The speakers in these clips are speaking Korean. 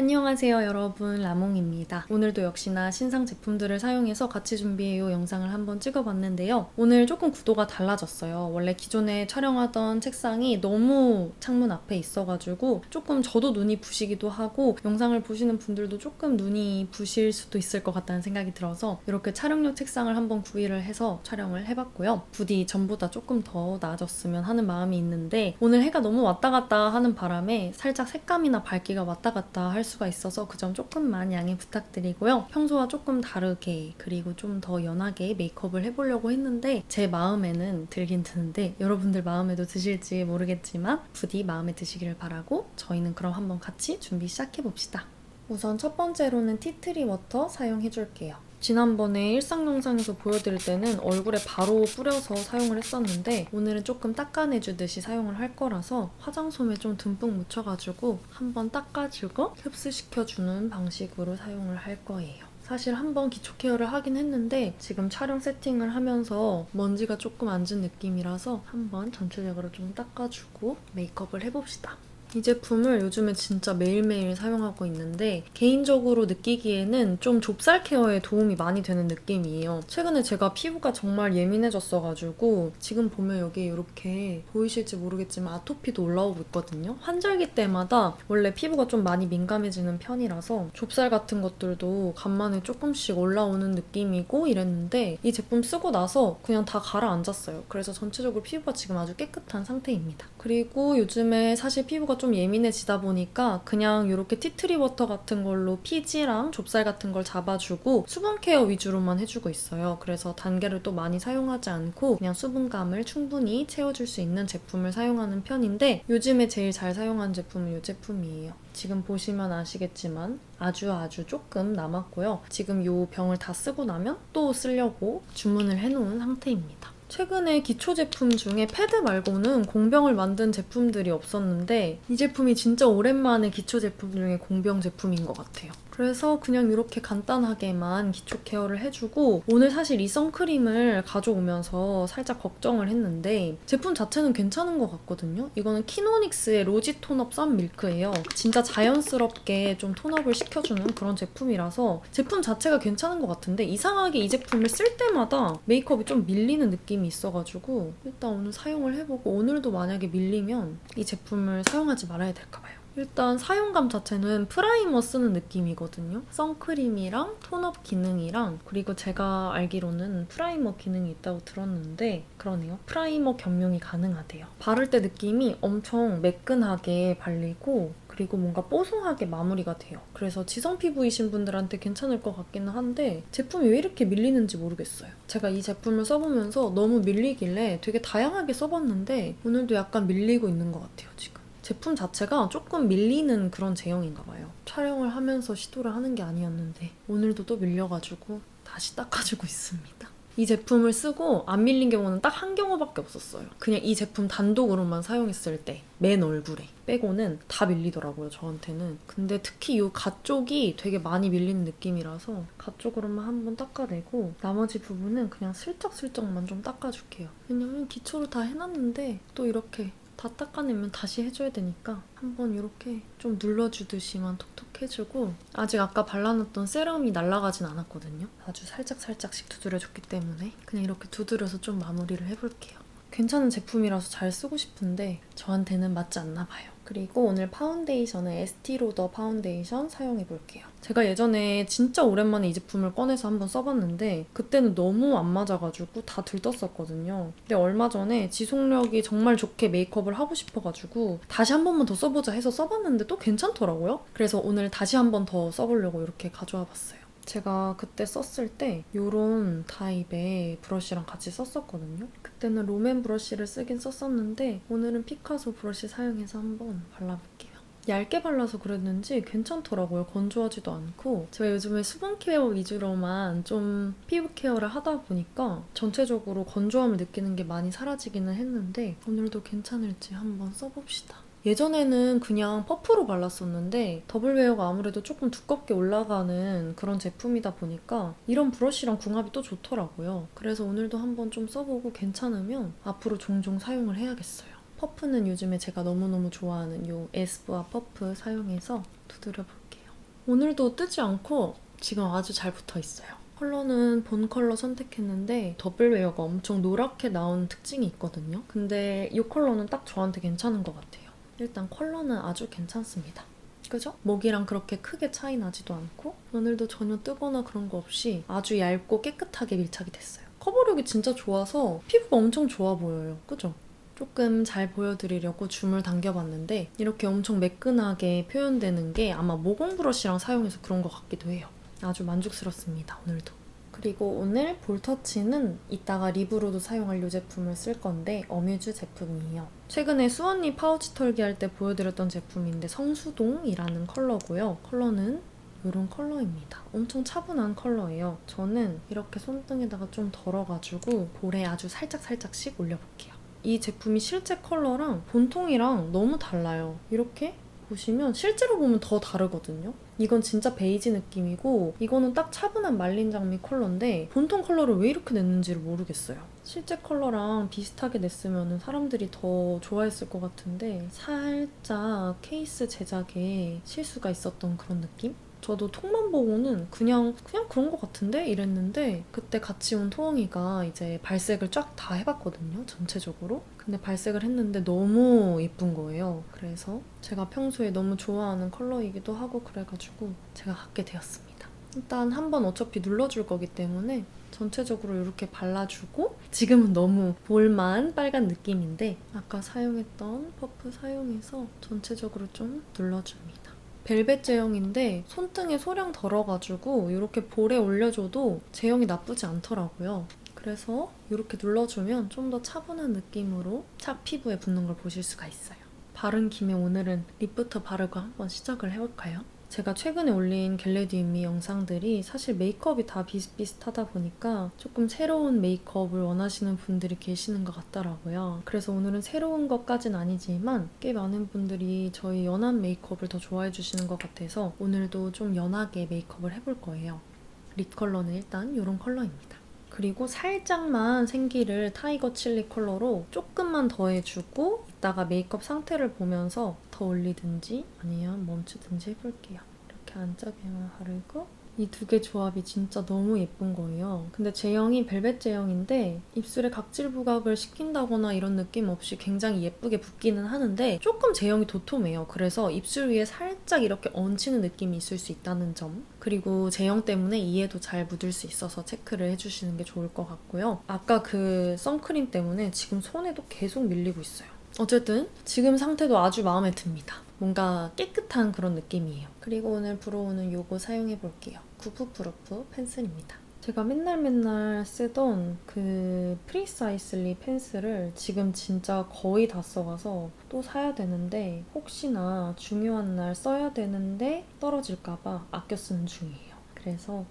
안녕하세요 여러분 라몽입니다. 오늘도 역시나 신상 제품들을 사용해서 같이 준비해요 영상을 한번 찍어봤는데요. 오늘 조금 구도가 달라졌어요. 원래 기존에 촬영하던 책상이 너무 창문 앞에 있어가지고 조금 저도 눈이 부시기도 하고 영상을 보시는 분들도 조금 눈이 부실 수도 있을 것 같다는 생각이 들어서 이렇게 촬영용 책상을 한번 구입을 해서 촬영을 해봤고요. 부디 전보다 조금 더 나아졌으면 하는 마음이 있는데 오늘 해가 너무 왔다 갔다 하는 바람에 살짝 색감이나 밝기가 왔다 갔다 할수 가 있어서 그 점 조금만 양해 부탁드리고요. 평소와 조금 다르게 그리고 좀 더 연하게 메이크업을 해보려고 했는데 제 마음에는 들긴 드는데 여러분들 마음에도 드실지 모르겠지만 부디 마음에 드시기를 바라고 저희는 그럼 한번 같이 준비 시작해봅시다. 우선 첫 번째로는 티트리 워터 사용해줄게요. 지난번에 일상 영상에서 보여드릴 때는 얼굴에 바로 뿌려서 사용을 했었는데 오늘은 조금 닦아내주듯이 사용을 할 거라서 화장솜에 좀 듬뿍 묻혀가지고 한번 닦아주고 흡수시켜주는 방식으로 사용을 할 거예요. 사실 한번 기초 케어를 하긴 했는데 지금 촬영 세팅을 하면서 먼지가 조금 앉은 느낌이라서 한번 전체적으로 좀 닦아주고 메이크업을 해봅시다. 이 제품을 요즘에 진짜 매일매일 사용하고 있는데 개인적으로 느끼기에는 좀 좁쌀 케어에 도움이 많이 되는 느낌이에요. 최근에 제가 피부가 정말 예민해졌어가지고 지금 보면 여기 이렇게 보이실지 모르겠지만 아토피도 올라오고 있거든요. 환절기 때마다 원래 피부가 좀 많이 민감해지는 편이라서 좁쌀 같은 것들도 간만에 조금씩 올라오는 느낌이고 이랬는데 이 제품 쓰고 나서 그냥 다 가라앉았어요. 그래서 전체적으로 피부가 지금 아주 깨끗한 상태입니다. 그리고 요즘에 사실 피부가 좀 예민해지다 보니까 그냥 이렇게 티트리 워터 같은 걸로 피지랑 좁쌀 같은 걸 잡아주고 수분 케어 위주로만 해주고 있어요. 그래서 단계를 또 많이 사용하지 않고 그냥 수분감을 충분히 채워줄 수 있는 제품을 사용하는 편인데 요즘에 제일 잘 사용하는 제품은 이 제품이에요. 지금 보시면 아시겠지만 아주 아주 조금 남았고요. 지금 이 병을 다 쓰고 나면 또 쓰려고 주문을 해놓은 상태입니다. 최근에 기초 제품 중에 패드 말고는 공병을 만든 제품들이 없었는데 이 제품이 진짜 오랜만에 기초 제품 중에 공병 제품인 것 같아요. 그래서 그냥 이렇게 간단하게만 기초 케어를 해주고 오늘 사실 이 선크림을 가져오면서 살짝 걱정을 했는데 제품 자체는 괜찮은 것 같거든요. 이거는 키노닉스의 로지 톤업 썬 밀크예요. 진짜 자연스럽게 좀 톤업을 시켜주는 그런 제품이라서 제품 자체가 괜찮은 것 같은데 이상하게 이 제품을 쓸 때마다 메이크업이 좀 밀리는 느낌이 있어가지고 일단 오늘 사용을 해보고 오늘도 만약에 밀리면 이 제품을 사용하지 말아야 될까 봐요. 일단 사용감 자체는 프라이머 쓰는 느낌이거든요. 선크림이랑 톤업 기능이랑 그리고 제가 알기로는 프라이머 기능이 있다고 들었는데 그러네요. 프라이머 겸용이 가능하대요. 바를 때 느낌이 엄청 매끈하게 발리고 그리고 뭔가 뽀송하게 마무리가 돼요. 그래서 지성 피부이신 분들한테 괜찮을 것 같기는 한데 제품이 왜 이렇게 밀리는지 모르겠어요. 제가 이 제품을 써보면서 너무 밀리길래 되게 다양하게 써봤는데 오늘도 약간 밀리고 있는 것 같아요, 지금. 제품 자체가 조금 밀리는 그런 제형인가 봐요. 촬영을 하면서 시도를 하는 게 아니었는데 오늘도 또 밀려가지고 다시 닦아주고 있습니다. 이 제품을 쓰고 안 밀린 경우는 딱 한 경우밖에 없었어요. 그냥 이 제품 단독으로만 사용했을 때 맨 얼굴에 빼고는 다 밀리더라고요, 저한테는. 근데 특히 이 가 쪽이 되게 많이 밀리는 느낌이라서 가 쪽으로만 한번 닦아내고 나머지 부분은 그냥 슬쩍슬쩍만 좀 닦아줄게요. 왜냐면 기초를 다 해놨는데 또 이렇게 다 닦아내면 다시 해줘야 되니까 한번 이렇게 좀 눌러주듯이만 톡톡 해주고 아직 아까 발라놨던 세럼이 날아가진 않았거든요. 아주 살짝살짝씩 두드려줬기 때문에 그냥 이렇게 두드려서 좀 마무리를 해볼게요. 괜찮은 제품이라서 잘 쓰고 싶은데 저한테는 맞지 않나 봐요. 그리고 오늘 파운데이션은 에스티로더 파운데이션 사용해 볼게요. 제가 예전에 진짜 오랜만에 이 제품을 꺼내서 한번 써봤는데 그때는 너무 안 맞아가지고 다 들떴었거든요. 근데 얼마 전에 지속력이 정말 좋게 메이크업을 하고 싶어가지고 다시 한 번만 더 써보자 해서 써봤는데 또 괜찮더라고요. 그래서 오늘 다시 한 번 더 써보려고 이렇게 가져와 봤어요. 제가 그때 썼을 때 이런 타입의 브러쉬랑 같이 썼었거든요. 그때는 롬앤 브러쉬를 쓰긴 썼었는데 오늘은 피카소 브러쉬 사용해서 한번 발라볼게요. 얇게 발라서 그랬는지 괜찮더라고요. 건조하지도 않고 제가 요즘에 수분 케어 위주로만 좀 피부 케어를 하다 보니까 전체적으로 건조함을 느끼는 게 많이 사라지기는 했는데 오늘도 괜찮을지 한번 써봅시다. 예전에는 그냥 퍼프로 발랐었는데 더블웨어가 아무래도 조금 두껍게 올라가는 그런 제품이다 보니까 이런 브러쉬랑 궁합이 또 좋더라고요. 그래서 오늘도 한번 좀 써보고 괜찮으면 앞으로 종종 사용을 해야겠어요. 퍼프는 요즘에 제가 너무너무 좋아하는 이 에스쁘아 퍼프 사용해서 두드려 볼게요. 오늘도 뜨지 않고 지금 아주 잘 붙어 있어요. 컬러는 본 컬러 선택했는데 더블웨어가 엄청 노랗게 나온 특징이 있거든요. 근데 이 컬러는 딱 저한테 괜찮은 것 같아요. 일단 컬러는 아주 괜찮습니다. 그죠? 목이랑 그렇게 크게 차이 나지도 않고 오늘도 전혀 뜨거나 그런 거 없이 아주 얇고 깨끗하게 밀착이 됐어요. 커버력이 진짜 좋아서 피부가 엄청 좋아 보여요. 그죠? 조금 잘 보여드리려고 줌을 당겨봤는데 이렇게 엄청 매끈하게 표현되는 게 아마 모공 브러쉬랑 사용해서 그런 것 같기도 해요. 아주 만족스럽습니다. 오늘도. 그리고 오늘 볼터치는 이따가 립으로도 사용할 이 제품을 쓸 건데 어뮤즈 제품이에요. 최근에 수언니 파우치 털기 할 때 보여드렸던 제품인데 성수동이라는 컬러고요. 컬러는 이런 컬러입니다. 엄청 차분한 컬러예요. 저는 이렇게 손등에다가 좀 덜어가지고 볼에 아주 살짝살짝씩 올려볼게요. 이 제품이 실제 컬러랑 본통이랑 너무 달라요. 이렇게 보시면 실제로 보면 더 다르거든요. 이건 진짜 베이지 느낌이고 이거는 딱 차분한 말린 장미 컬러인데 본통 컬러를 왜 이렇게 냈는지를 모르겠어요. 실제 컬러랑 비슷하게 냈으면 사람들이 더 좋아했을 것 같은데 살짝 케이스 제작에 실수가 있었던 그런 느낌? 저도 톡만 보고는 그냥 그냥 그런 것 같은데? 이랬는데 그때 같이 온 토엉이가 이제 발색을 쫙 다 해봤거든요 전체적으로. 근데 발색을 했는데 너무 예쁜 거예요. 그래서 제가 평소에 너무 좋아하는 컬러이기도 하고 그래가지고 제가 갖게 되었습니다. 일단 한 번 어차피 눌러줄 거기 때문에 전체적으로 이렇게 발라주고 지금은 너무 볼만 빨간 느낌인데 아까 사용했던 퍼프 사용해서 전체적으로 좀 눌러줍니다 벨벳 제형인데 손등에 소량 덜어가지고 이렇게 볼에 올려줘도 제형이 나쁘지 않더라고요. 그래서 이렇게 눌러주면 좀 더 차분한 느낌으로 착 피부에 붙는 걸 보실 수가 있어요. 바른 김에 오늘은 립부터 바르고 한번 시작을 해볼까요? 제가 최근에 올린 겟레디미 영상들이 사실 메이크업이 다 비슷비슷하다 보니까 조금 새로운 메이크업을 원하시는 분들이 계시는 것 같더라고요. 그래서 오늘은 새로운 것까진 아니지만 꽤 많은 분들이 저희 연한 메이크업을 더 좋아해 주시는 것 같아서 오늘도 좀 연하게 메이크업을 해볼 거예요. 립 컬러는 일단 이런 컬러입니다. 그리고 살짝만 생기를 타이거 칠리 컬러로 조금만 더해주고 이따가 메이크업 상태를 보면서 더 올리든지 아니면 멈추든지 해볼게요. 이렇게 안쪽에만 바르고 이 두 개 조합이 진짜 너무 예쁜 거예요. 근데 제형이 벨벳 제형인데 입술에 각질 부각을 시킨다거나 이런 느낌 없이 굉장히 예쁘게 붓기는 하는데 조금 제형이 도톰해요. 그래서 입술 위에 살짝 이렇게 얹히는 느낌이 있을 수 있다는 점. 그리고 제형 때문에 이에도 잘 묻을 수 있어서 체크를 해주시는 게 좋을 것 같고요. 아까 그 선크림 때문에 지금 손에도 계속 밀리고 있어요. 어쨌든 지금 상태도 아주 마음에 듭니다. 뭔가 깨끗한 그런 느낌이에요. 그리고 오늘 브로우는 요거 사용해 볼게요. 구프프루프 펜슬입니다. 제가 맨날 맨날 쓰던 그 프리사이슬리 펜슬을 지금 진짜 거의 다 써가서 또 사야 되는데 혹시나 중요한 날 써야 되는데 떨어질까봐 아껴 쓰는 중이에요. 그래서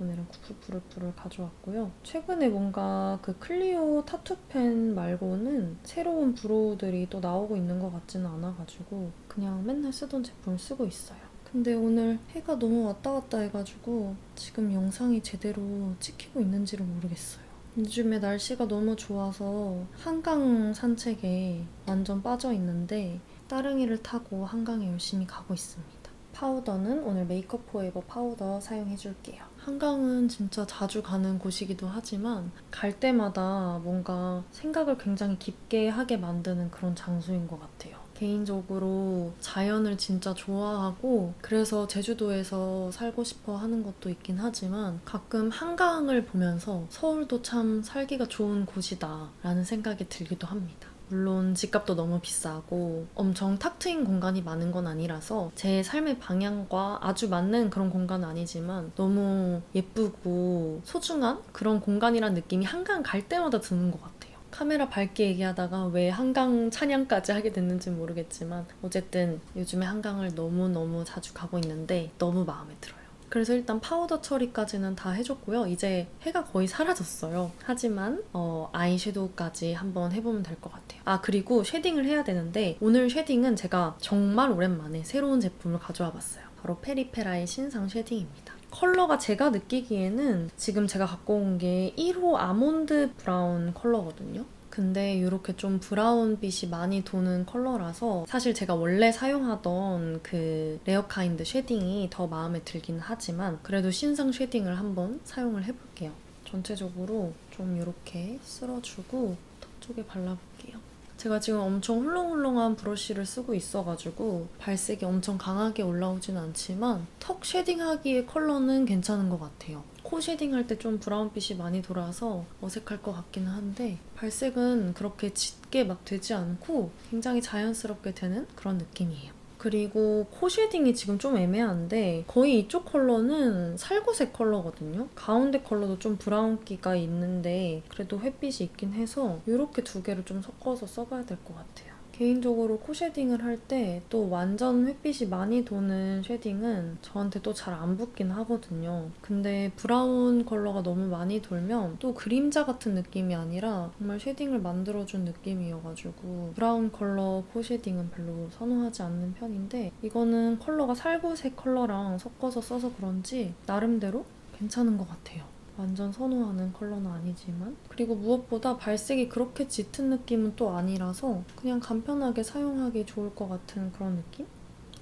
오늘은 구프프루프를 가져왔고요. 최근에 뭔가 그 클리오 타투펜 말고는 새로운 브로우들이 또 나오고 있는 것 같지는 않아가지고 그냥 맨날 쓰던 제품을 쓰고 있어요. 근데 오늘 해가 너무 왔다 갔다 해가지고 지금 영상이 제대로 찍히고 있는지를 모르겠어요. 요즘에 날씨가 너무 좋아서 한강 산책에 완전 빠져 있는데 따릉이를 타고 한강에 열심히 가고 있습니다. 파우더는 오늘 메이크업 포에버 파우더 사용해줄게요. 한강은 진짜 자주 가는 곳이기도 하지만 갈 때마다 뭔가 생각을 굉장히 깊게 하게 만드는 그런 장소인 것 같아요. 개인적으로 자연을 진짜 좋아하고 그래서 제주도에서 살고 싶어 하는 것도 있긴 하지만 가끔 한강을 보면서 서울도 참 살기가 좋은 곳이다 라는 생각이 들기도 합니다. 물론 집값도 너무 비싸고 엄청 탁 트인 공간이 많은 건 아니라서 제 삶의 방향과 아주 맞는 그런 공간은 아니지만 너무 예쁘고 소중한 그런 공간이란 느낌이 한강 갈 때마다 드는 것 같아요. 카메라 밝게 얘기하다가 왜 한강 찬양까지 하게 됐는지 모르겠지만 어쨌든 요즘에 한강을 너무너무 자주 가고 있는데 너무 마음에 들어요. 그래서 일단 파우더 처리까지는 다 해줬고요. 이제 해가 거의 사라졌어요. 하지만 어, 아이섀도우까지 한번 해보면 될 것 같아요. 아 그리고 쉐딩을 해야 되는데 오늘 쉐딩은 제가 정말 오랜만에 새로운 제품을 가져와 봤어요. 바로 페리페라의 신상 쉐딩입니다. 컬러가 제가 느끼기에는 지금 제가 갖고 온 게 1호 아몬드 브라운 컬러거든요. 근데 이렇게 좀 브라운빛이 많이 도는 컬러라서 사실 제가 원래 사용하던 그 레어카인드 쉐딩이 더 마음에 들긴 하지만 그래도 신상 쉐딩을 한번 사용을 해볼게요. 전체적으로 좀 이렇게 쓸어주고 턱 쪽에 발라볼게요. 제가 지금 엄청 훌렁훌렁한 브러쉬를 쓰고 있어가지고 발색이 엄청 강하게 올라오진 않지만 턱 쉐딩하기에 컬러는 괜찮은 것 같아요. 코 쉐딩할 때 좀 브라운빛이 많이 돌아서 어색할 것 같기는 한데 발색은 그렇게 짙게 막 되지 않고 굉장히 자연스럽게 되는 그런 느낌이에요. 그리고 코 쉐딩이 지금 좀 애매한데 거의 이쪽 컬러는 살구색 컬러거든요. 가운데 컬러도 좀 브라운기가 있는데 그래도 햇빛이 있긴 해서 이렇게 두 개를 좀 섞어서 써봐야 될 것 같아요. 개인적으로 코 쉐딩을 할 때 또 완전 햇빛이 많이 도는 쉐딩은 저한테 또 잘 안 붙긴 하거든요. 근데 브라운 컬러가 너무 많이 돌면 또 그림자 같은 느낌이 아니라 정말 쉐딩을 만들어준 느낌이어가지고 브라운 컬러 코 쉐딩은 별로 선호하지 않는 편인데 이거는 컬러가 살구색 컬러랑 섞어서 써서 그런지 나름대로 괜찮은 것 같아요. 완전 선호하는 컬러는 아니지만 그리고 무엇보다 발색이 그렇게 짙은 느낌은 또 아니라서 그냥 간편하게 사용하기 좋을 것 같은 그런 느낌?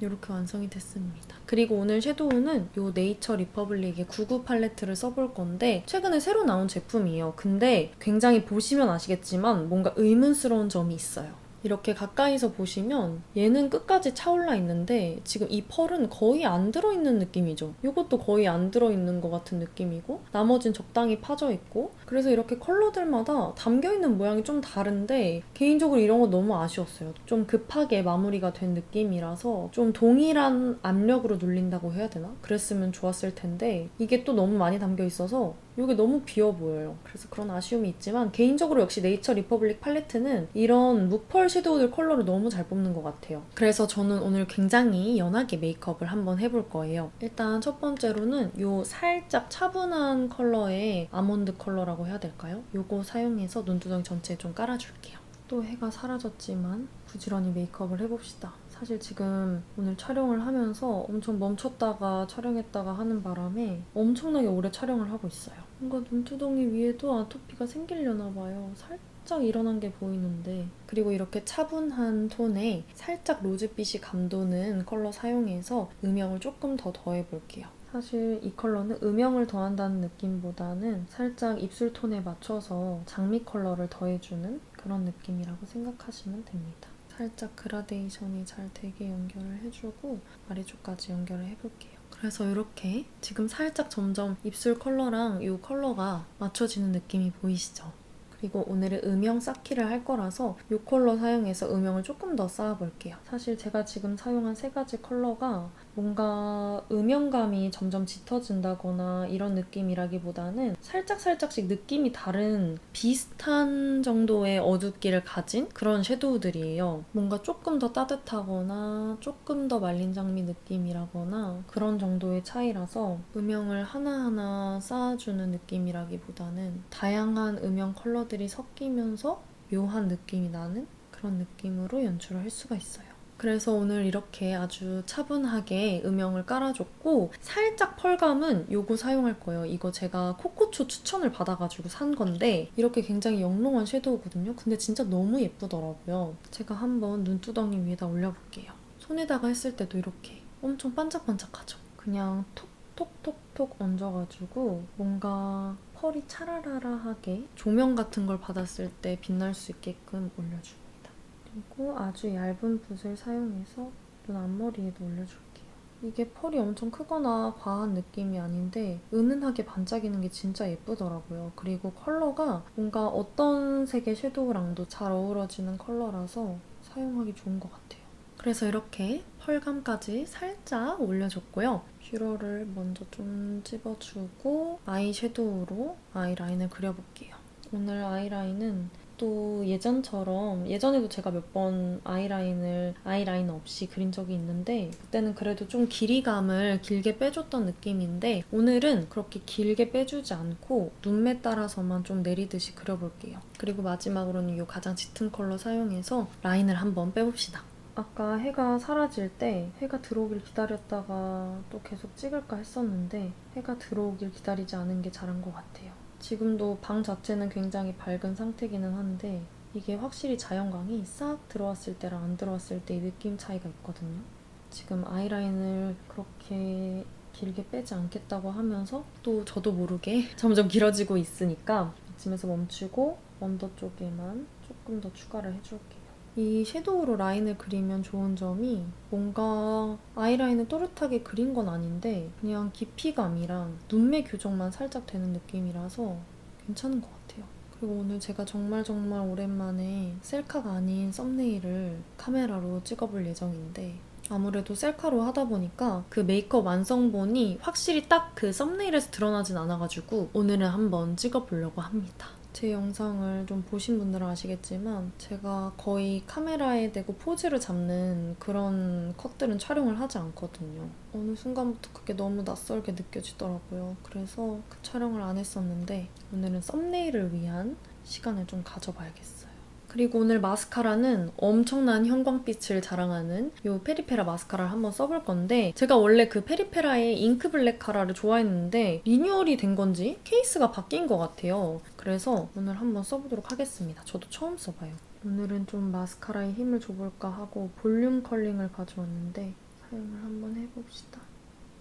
이렇게 완성이 됐습니다. 그리고 오늘 섀도우는 이 네이처 리퍼블릭의 99 팔레트를 써볼 건데 최근에 새로 나온 제품이에요. 근데 굉장히 보시면 아시겠지만 뭔가 의문스러운 점이 있어요. 이렇게 가까이서 보시면 얘는 끝까지 차올라 있는데 지금 이 펄은 거의 안 들어있는 느낌이죠. 이것도 거의 안 들어있는 것 같은 느낌이고 나머진 적당히 파져 있고 그래서 이렇게 컬러들마다 담겨있는 모양이 좀 다른데 개인적으로 이런 거 너무 아쉬웠어요. 좀 급하게 마무리가 된 느낌이라서 좀 동일한 압력으로 눌린다고 해야 되나? 그랬으면 좋았을 텐데 이게 또 너무 많이 담겨 있어서 이게 너무 비어 보여요. 그래서 그런 아쉬움이 있지만 개인적으로 역시 네이처 리퍼블릭 팔레트는 이런 무펄 섀도우들 컬러를 너무 잘 뽑는 것 같아요. 그래서 저는 오늘 굉장히 연하게 메이크업을 한번 해볼 거예요. 일단 첫 번째로는 이 살짝 차분한 컬러의 아몬드 컬러라고 해야 될까요? 이거 사용해서 눈두덩이 전체에 좀 깔아줄게요. 또 해가 사라졌지만 부지런히 메이크업을 해봅시다. 사실 지금 오늘 촬영을 하면서 엄청 멈췄다가 촬영했다가 하는 바람에 엄청나게 오래 촬영을 하고 있어요. 뭔가 눈두덩이 위에도 아토피가 생기려나 봐요. 살짝 일어난 게 보이는데 그리고 이렇게 차분한 톤에 살짝 로즈빛이 감도는 컬러 사용해서 음영을 조금 더 더해볼게요. 사실 이 컬러는 음영을 더한다는 느낌보다는 살짝 입술 톤에 맞춰서 장미 컬러를 더해주는 그런 느낌이라고 생각하시면 됩니다. 살짝 그라데이션이 잘 되게 연결을 해주고 아래쪽까지 연결을 해볼게요. 그래서 이렇게 지금 살짝 점점 입술 컬러랑 이 컬러가 맞춰지는 느낌이 보이시죠? 그리고 오늘은 음영 쌓기를 할 거라서 이 컬러 사용해서 음영을 조금 더 쌓아볼게요. 사실 제가 지금 사용한 세 가지 컬러가 뭔가 음영감이 점점 짙어진다거나 이런 느낌이라기보다는 살짝살짝씩 느낌이 다른 비슷한 정도의 어둡기를 가진 그런 섀도우들이에요. 뭔가 조금 더 따뜻하거나 조금 더 말린 장미 느낌이라거나 그런 정도의 차이라서 음영을 하나하나 쌓아주는 느낌이라기보다는 다양한 음영 컬러들이 섞이면서 묘한 느낌이 나는 그런 느낌으로 연출을 할 수가 있어요. 그래서 오늘 이렇게 아주 차분하게 음영을 깔아줬고 살짝 펄감은 요거 사용할 거예요. 이거 제가 코코초 추천을 받아가지고 산 건데 이렇게 굉장히 영롱한 섀도우거든요. 근데 진짜 너무 예쁘더라고요. 제가 한번 눈두덩이 위에다 올려볼게요. 손에다가 했을 때도 이렇게 엄청 반짝반짝하죠. 그냥 톡톡톡톡 얹어가지고 뭔가 펄이 차라라라하게 조명 같은 걸 받았을 때 빛날 수 있게끔 올려줍니다. 그리고 아주 얇은 붓을 사용해서 눈 앞머리에도 올려줄게요. 이게 펄이 엄청 크거나 과한 느낌이 아닌데 은은하게 반짝이는 게 진짜 예쁘더라고요. 그리고 컬러가 뭔가 어떤 색의 섀도우랑도 잘 어우러지는 컬러라서 사용하기 좋은 것 같아요. 그래서 이렇게 펄감까지 살짝 올려줬고요. 뷰러를 먼저 좀 집어주고 아이섀도우로 아이라인을 그려볼게요. 오늘 아이라인은 또 예전처럼 예전에도 제가 몇 번 아이라인을 아이라인 없이 그린 적이 있는데 그때는 그래도 좀 길이감을 길게 빼줬던 느낌인데 오늘은 그렇게 길게 빼주지 않고 눈매 따라서만 좀 내리듯이 그려볼게요. 그리고 마지막으로는 이 가장 짙은 컬러 사용해서 라인을 한번 빼봅시다. 아까 해가 사라질 때 해가 들어오길 기다렸다가 또 계속 찍을까 했었는데 해가 들어오길 기다리지 않은 게 잘한 것 같아요. 지금도 방 자체는 굉장히 밝은 상태기는 한데 이게 확실히 자연광이 싹 들어왔을 때랑 안 들어왔을 때이 느낌 차이가 있거든요. 지금 아이라인을 그렇게 길게 빼지 않겠다고 하면서 또 저도 모르게 점점 길어지고 있으니까 이쯤에서 멈추고 언더 쪽에만 조금 더 추가를 해줄게요. 이 섀도우로 라인을 그리면 좋은 점이 뭔가 아이라인을 또렷하게 그린 건 아닌데 그냥 깊이감이랑 눈매 교정만 살짝 되는 느낌이라서 괜찮은 것 같아요. 그리고 오늘 제가 정말 정말 오랜만에 셀카가 아닌 썸네일을 카메라로 찍어볼 예정인데 아무래도 셀카로 하다 보니까 그 메이크업 완성본이 확실히 딱 그 썸네일에서 드러나진 않아가지고 오늘은 한번 찍어보려고 합니다. 제 영상을 좀 보신 분들은 아시겠지만 제가 거의 카메라에 대고 포즈를 잡는 그런 컷들은 촬영을 하지 않거든요. 어느 순간부터 그게 너무 낯설게 느껴지더라고요. 그래서 그 촬영을 안 했었는데 오늘은 썸네일을 위한 시간을 좀 가져봐야겠어요. 그리고 오늘 마스카라는 엄청난 형광빛을 자랑하는 이 페리페라 마스카라를 한번 써볼 건데 제가 원래 그 페리페라의 잉크 블랙 카라를 좋아했는데 리뉴얼이 된 건지 케이스가 바뀐 것 같아요. 그래서 오늘 한번 써보도록 하겠습니다. 저도 처음 써봐요. 오늘은 좀 마스카라에 힘을 줘볼까 하고 볼륨 컬링을 가져왔는데 사용을 한번 해봅시다.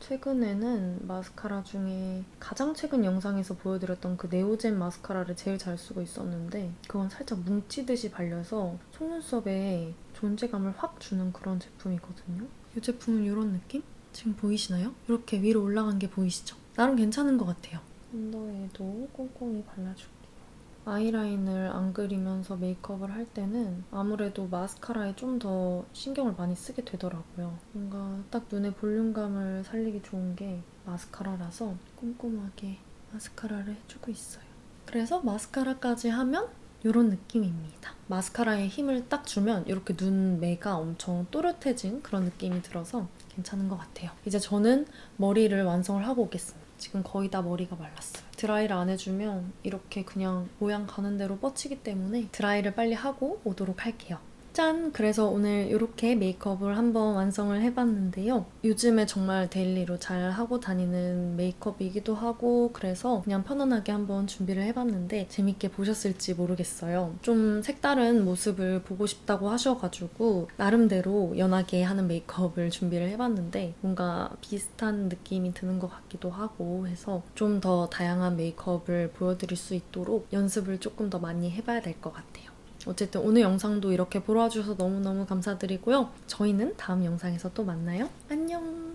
최근에는 마스카라 중에 가장 최근 영상에서 보여드렸던 그 네오젠 마스카라를 제일 잘 쓰고 있었는데 그건 살짝 뭉치듯이 발려서 속눈썹에 존재감을 확 주는 그런 제품이거든요. 이 제품은 이런 느낌? 지금 보이시나요? 이렇게 위로 올라간 게 보이시죠? 나름 괜찮은 것 같아요. 언더에도 꼼꼼히 발라줄게요. 아이라인을 안 그리면서 메이크업을 할 때는 아무래도 마스카라에 좀 더 신경을 많이 쓰게 되더라고요. 뭔가 딱 눈의 볼륨감을 살리기 좋은 게 마스카라라서 꼼꼼하게 마스카라를 해주고 있어요. 그래서 마스카라까지 하면 이런 느낌입니다. 마스카라에 힘을 딱 주면 이렇게 눈매가 엄청 또렷해진 그런 느낌이 들어서 괜찮은 것 같아요. 이제 저는 머리를 완성을 하고 오겠습니다. 지금 거의 다 머리가 말랐어요. 드라이를 안 해주면 이렇게 그냥 모양 가는 대로 뻗치기 때문에 드라이를 빨리 하고 오도록 할게요. 짠! 그래서 오늘 이렇게 메이크업을 한번 완성을 해봤는데요. 요즘에 정말 데일리로 잘 하고 다니는 메이크업이기도 하고 그래서 그냥 편안하게 한번 준비를 해봤는데 재밌게 보셨을지 모르겠어요. 좀 색다른 모습을 보고 싶다고 하셔가지고 나름대로 연하게 하는 메이크업을 준비를 해봤는데 뭔가 비슷한 느낌이 드는 것 같기도 하고 해서 좀 더 다양한 메이크업을 보여드릴 수 있도록 연습을 조금 더 많이 해봐야 될 것 같아요. 어쨌든 오늘 영상도 이렇게 보러 와주셔서 너무너무 감사드리고요. 저희는 다음 영상에서 또 만나요. 안녕!